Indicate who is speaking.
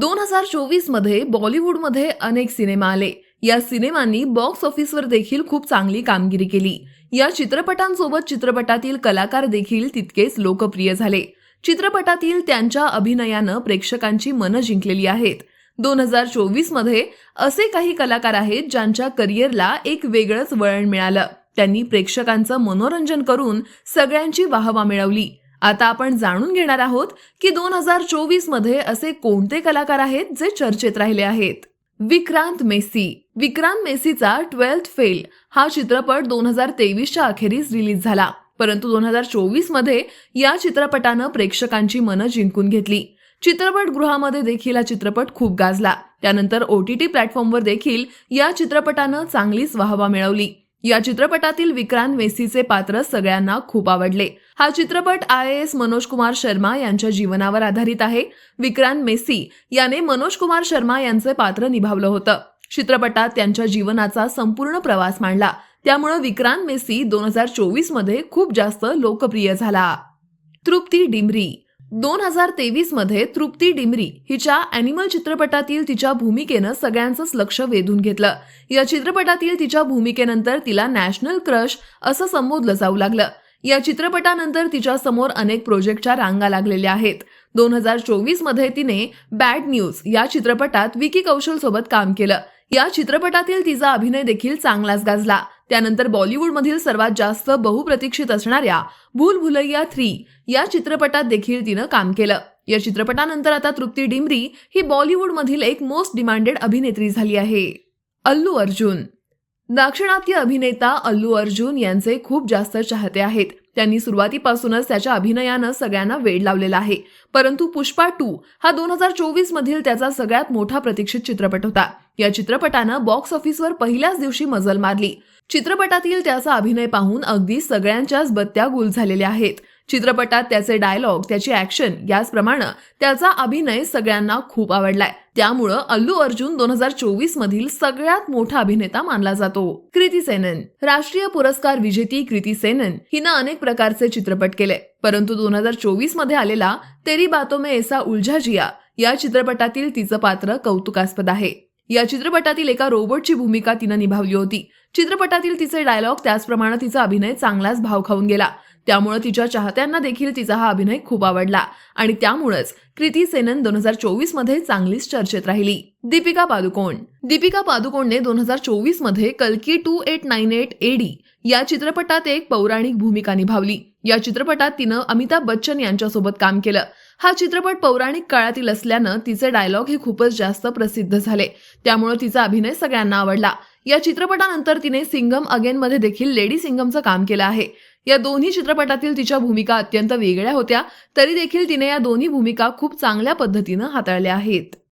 Speaker 1: दोन हजार चोवीसमध्ये बॉलिवूडमध्ये अनेक सिनेमा आले. या सिनेमांनी बॉक्स ऑफिसवर देखील खूप चांगली कामगिरी केली. या चित्रपटांसोबत चित्रपटातील कलाकार देखील तितकेच लोकप्रिय झाले. चित्रपटातील त्यांच्या अभिनयानं प्रेक्षकांची मनं जिंकलेली आहेत. दोन हजार चोवीसमध्ये असे काही कलाकार आहेत ज्यांच्या करिअरला एक वेगळंच वळण मिळालं. त्यांनी प्रेक्षकांचं मनोरंजन करून सगळ्यांची वाहवा मिळवली. आता आपण जाणून घेणार आहोत की दोन हजार चोवीसमध्ये असे कोणते कलाकार आहेत जे चर्चेत राहिले आहेत? विक्रांत मेसी विक्रांत मेसीचा ट्वेल्थ फेल हा चित्रपट दोन हजार तेवीसच्या अखेरीस रिलीज झाला. परंतु दोन हजार चोवीसमध्ये या चित्रपटानं प्रेक्षकांची मनं जिंकून घेतली. चित्रपटगृहामध्ये देखील हा चित्रपट खूप गाजला. त्यानंतर ओ टी टी प्लॅटफॉर्मवर देखील या चित्रपटानं चांगलीच वाहवा मिळवली. या चित्रपटातील विक्रांत मेसीचे पात्र सगळ्यांना खूप आवडले. हा चित्रपट आय एस मनोज कुमार शर्मा यांच्या जीवनावर आधारित आहे. विक्रांत मेसी याने मनोज कुमार शर्मा यांचे पात्र निभावलं होतं. चित्रपटात त्यांच्या जीवनाचा संपूर्ण प्रवास मांडला. त्यामुळे विक्रांत मेसी दोन हजार चोवीसमध्ये खूप जास्त लोकप्रिय झाला. तृप्ती डिमरी दोन हजार तेवीसमध्ये तृप्ती डिमरी हिच्या अॅनिमल चित्रपटातील तिच्या भूमिकेनं सगळ्यांचंच लक्ष वेधून घेतलं. या चित्रपटातील तिच्या भूमिकेनंतर तिला नॅशनल क्रश असं संबोधलं जाऊ लागलं. या चित्रपटानंतर तिच्या समोर अनेक प्रोजेक्टच्या रांगा लागलेल्या आहेत. दोन हजार चोवीसमध्ये तिने बॅड न्यूज या चित्रपटात विकी कौशल सोबत काम केलं. या चित्रपटातील तिचा अभिनय देखील चांगलाच गाजला. त्यानंतर बॉलिवूडमधील सर्वात जास्त बहुप्रतीक्षित असणाऱ्या भूल भुलैया थ्री या चित्रपटात देखील तिनं काम केलं. या चित्रपटानंतर आता तृप्ती डिमरी ही बॉलिवूडमधील एक मोस्ट डिमांडेड अभिनेत्री झाली आहे. अल्लू अर्जुन दाक्षिणात्य अभिनेता अल्लू अर्जुन यांचे खूप जास्त चाहते आहेत. त्यांनी सुरुवातीपासूनच त्याच्या अभिनयानं सगळ्यांना वेड लावलेला आहे. परंतु पुष्पा टू हा दोन हजार चोवीस मधील त्याचा सगळ्यात मोठा प्रतीक्षित चित्रपट होता. या चित्रपटानं बॉक्स ऑफिसवर पहिल्याच दिवशी मजल मारली. चित्रपटातील त्याचा अभिनय पाहून अगदी सगळ्यांच्याच बत्त्या गुल झालेल्या आहेत. चित्रपटात त्याचे डायलॉग त्याची ऍक्शन याचप्रमाणे त्याचा अभिनय सगळ्यांना खूप आवडलाय. त्यामुळं अल्लू अर्जुन दोन हजार चोवीस मधील सगळ्यात मोठा अभिनेता मानला जातो. कृती सेनन. राष्ट्रीय पुरस्कार विजेती कृती सेनन हिनं अनेक प्रकारचे चित्रपट केले. परंतु दोन हजार चोवीसमध्ये आलेला तेरी बातो में ऐसा उलझा जिया या चित्रपटातील तिचं पात्र कौतुकास्पद आहे. या चित्रपटातील एका रोबोटची भूमिका तिनं निभावली होती. चित्रपटातील तिचे डायलॉग त्याचप्रमाणे तिचा अभिनय चांगलाच भाव खाऊन गेला. त्यामुळे तिच्या चाहत्यांना देखील तिचा हा अभिनय खूप आवडला. आणि त्यामुळेच कृती सेनन दोन हजार चोवीसमध्ये चांगलीच चर्चेत राहिली. दीपिका पादुकोण. दीपिका पादुकोणने दोन हजार चोवीसमध्ये कल्की two eight nine eight AD या चित्रपटात एक पौराणिक भूमिका निभावली. या चित्रपटात तिनं अमिताभ बच्चन यांच्यासोबत काम केलं. हा चित्रपट पौराणिक काळातील असल्यानं तिचे डायलॉग हे खूपच जास्त प्रसिद्ध झाले. त्यामुळे तिचा अभिनय सगळ्यांना आवडला. या चित्रपटानंतर तिने सिंगम अगेन मध्ये देखील लेडी सिंगमचं काम केलं आहे. या दोन्ही चित्रपटातील तिच्या भूमिका अत्यंत वेगळ्या होत्या तरी देखील तिने या दोन्ही भूमिका खूप चांगल्या पद्धतीनं हाताळल्या आहेत.